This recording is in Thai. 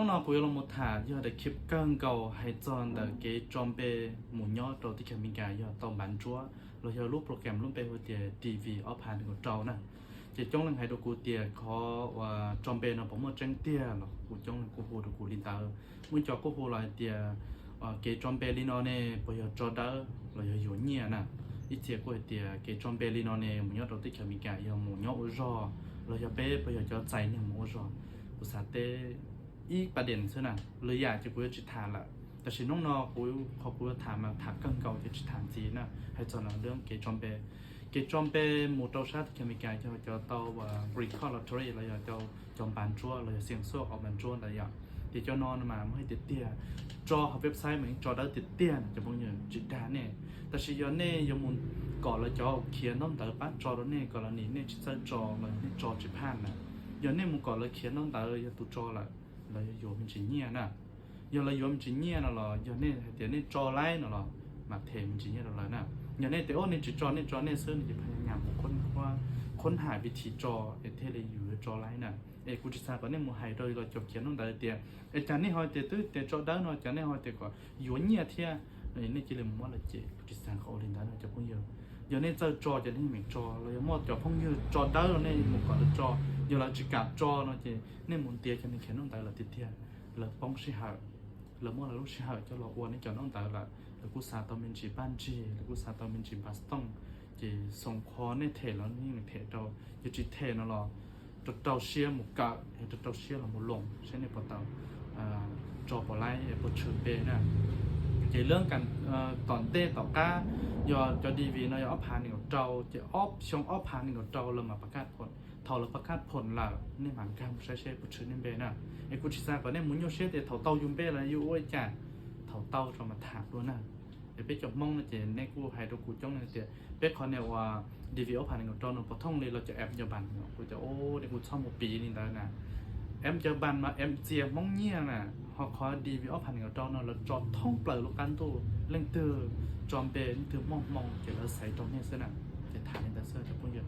น้องนอปุยลงมถ่ายอดคลิปเกิงเก่าให้จอนแต่เกจอมเปหมุนยอดตัวที่แคมิกายอดตอบันจัวเราจะรูปโปรแกรมรุ่นไปหัวเตียดีวีออผ่านของเจ้านะจะจ้องลังให้ดูกูเตียขอว่าจอมเอีกประเนี่ยนเตียกูเตียเกจอมเปลินอเน่หมุนยอดตัวที่แคมิกายอหมุนยอดอุจอเราจะเป้ปยจอใจเนี่ยหมุนอุจออุตสาเลยอยากจะคุยจิตฐานละแต่ฉันน้องนอคุยขอคุยถามมาถามกังเก่าจะจิตฐานจีนน่ะให้จอนเรื่องเกจอมเปเกจอมเปหมู่เต้าชาติเคมีกายจะจะเต้าว่ารีคอร์ลอตเตอรี่อะไรอยางเจ้าจอมปานจั่วเลยากเสียงโซ่ออกมันจั่วอะไรอย่างที่เจ้านอนมาไม่ให้ติดเตี้ยจอเขาเว็บไซต์เหมือนจอได้ติดเตี้ยจะบอกอย่างจิตฐาเนี่ยแต่ฉันย้อนเนี่ยยมุนก่อนแล้วจอเขียนน้องเต๋อปั้นจอแล้วเนี่ยกรณีเนี่ยจิตจอเลยนี่จอจิพานน่ะย้อนเนี่ยมุนก่อนแล้วเขียนน้องเต๋อยังตุจอละ là yêu mình chỉ nhẹ nè giờ là yêu mình chỉ nhẹ nè là giờ nên tiền nên cho lại nè là mà thề mình chỉ nhẹ là nè giờ nên tiền nên chỉ cho nên cho nên sơn thì phải nhà một con qua ค้นว่าค้นหาวิธีจอเอเทเลยอยู่จอไลน์น่ะเอกุจิทาบว่าเนี่ยมูไฮโดยเราจบเขียนตั้งแต่เตียเอจานนี่หอยเตตื้อเตจอด้าน่อจานนี่หอยเตก็อยู่เนี่ยเทียเนี่ยนี่จะเลยมั่วละเจกุจิทาบเขาเรียนด้านนอจะพุ่งเยอะเดี๋ยเนี่ยเจอจอจะนี่เหม่งจอเลยมั่จอพุ่งเยอะจอด้านเนี่ยมุก่อนจะจอ giờ là chỉ cả trò nó chỉ nên muốn tiền cho nên khiến nó tại là tiền tiền là phong sĩ hở là mua là lúc sĩ hở cho là uốn này cho nó tại là là cú sa tao mình chỉ ban chi là cú sa tao mình chỉ bắt tông chỉ sống khó này thể nó như mình thể đâu giờ chỉ thể nó là trò trò xia một cạ trò trò xia là một lồng sẽ này bắt tao à trò bỏ lại bỏ chữ bê nè เกี่ยวเรื่องกันเอ่อตอนเต้ต่อก้ายอจอดีวีนอยออฟพานหนึ่งของเจ้าจะออฟชงออฟพานหนึ่งของเจ้าเรามาประกาศผลทอเราประกาศผลละนี่หมันการใช้ใช้ผู้ชื่อนี่เบน่ะไอ้กูชิซาก่อนเนี่ยมุนโยเช่แต่เถาเตายุ่มเบ้ละอยู่โอ้ยจ้าเถาเต้าจะมาถากด้วยน่ะไอ้เป๊จบมองนะเจในกูไฮโดกูจ้องนะเจเป๊คอนเนี่ยว่าดีวีออฟพานหนึ่งของเจ้าเนาะพอท่องเลยเราจะแอบยาบันกูจะโอ้เดี๋ยวกูชอบ một ปีนี่แล้วนะ em chờ bàn mà em chia mong nhia nè họ khó đi với ốp hành ở trong nó là cho thông bờ lúc ăn tu lên từ tròn bề từ mong mong chỉ là xảy trong này xem nào để thả lên ta sơ cho công việc